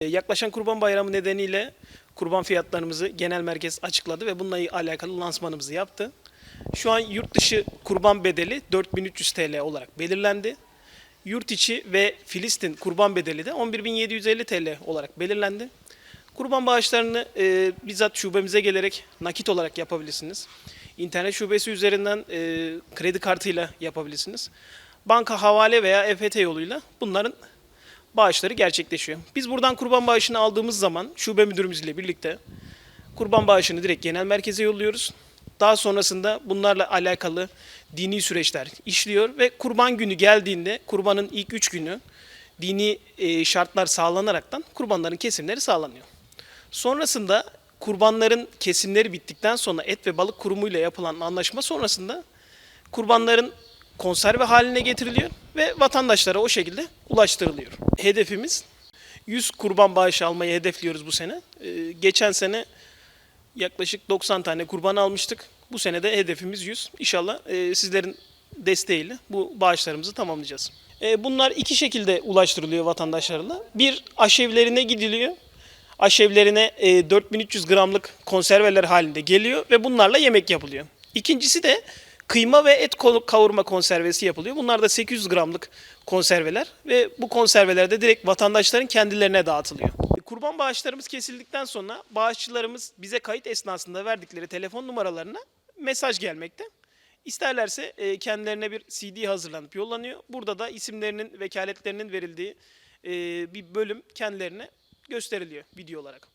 E, Yaklaşan Kurban Bayramı nedeniyle kurban fiyatlarımızı genel merkez açıkladı ve bununla alakalı lansmanımızı yaptı. Şu an yurt dışı kurban bedeli 4300 TL olarak belirlendi. Yurt içi ve Filistin kurban bedeli de 11750 TL olarak belirlendi. Kurban bağışlarını e, bizzat şubemize gelerek nakit olarak yapabilirsiniz. İnternet şubesi üzerinden e, kredi kartıyla yapabilirsiniz. Banka havale veya EFT yoluyla bunların bağışları gerçekleşiyor. Biz buradan kurban bağışını aldığımız zaman şube müdürümüzle birlikte kurban bağışını direkt genel merkeze yolluyoruz. Daha sonrasında bunlarla alakalı dini süreçler işliyor ve kurban günü geldiğinde kurbanın ilk üç günü dini e, şartlar sağlanaraktan kurbanların kesimleri sağlanıyor. Sonrasında kurbanların kesimleri bittikten sonra et ve balık kurumuyla yapılan anlaşma sonrasında kurbanların konserve haline getiriliyor ve vatandaşlara o şekilde ulaştırılıyor. Hedefimiz 100 kurban bağışı almayı hedefliyoruz bu sene. Ee, geçen sene yaklaşık 90 tane kurban almıştık. Bu sene de hedefimiz 100. İnşallah e, sizlerin desteğiyle bu bağışlarımızı tamamlayacağız. E, bunlar iki şekilde ulaştırılıyor vatandaşlarla. Bir aşevlerine gidiliyor. Aşevlerine e, 4300 gramlık konserveler halinde geliyor ve bunlarla yemek yapılıyor. İkincisi de kıyma ve et kavurma konservesi yapılıyor. Bunlar da 800 gramlık konserveler ve bu konserveler de direkt vatandaşların kendilerine dağıtılıyor. Kurban bağışlarımız kesildikten sonra bağışçılarımız bize kayıt esnasında verdikleri telefon numaralarına mesaj gelmekte. İsterlerse e, kendilerine bir CD hazırlanıp yollanıyor. Burada da isimlerinin, vekaletlerinin verildiği e, bir bölüm kendilerine gösteriliyor video olarak.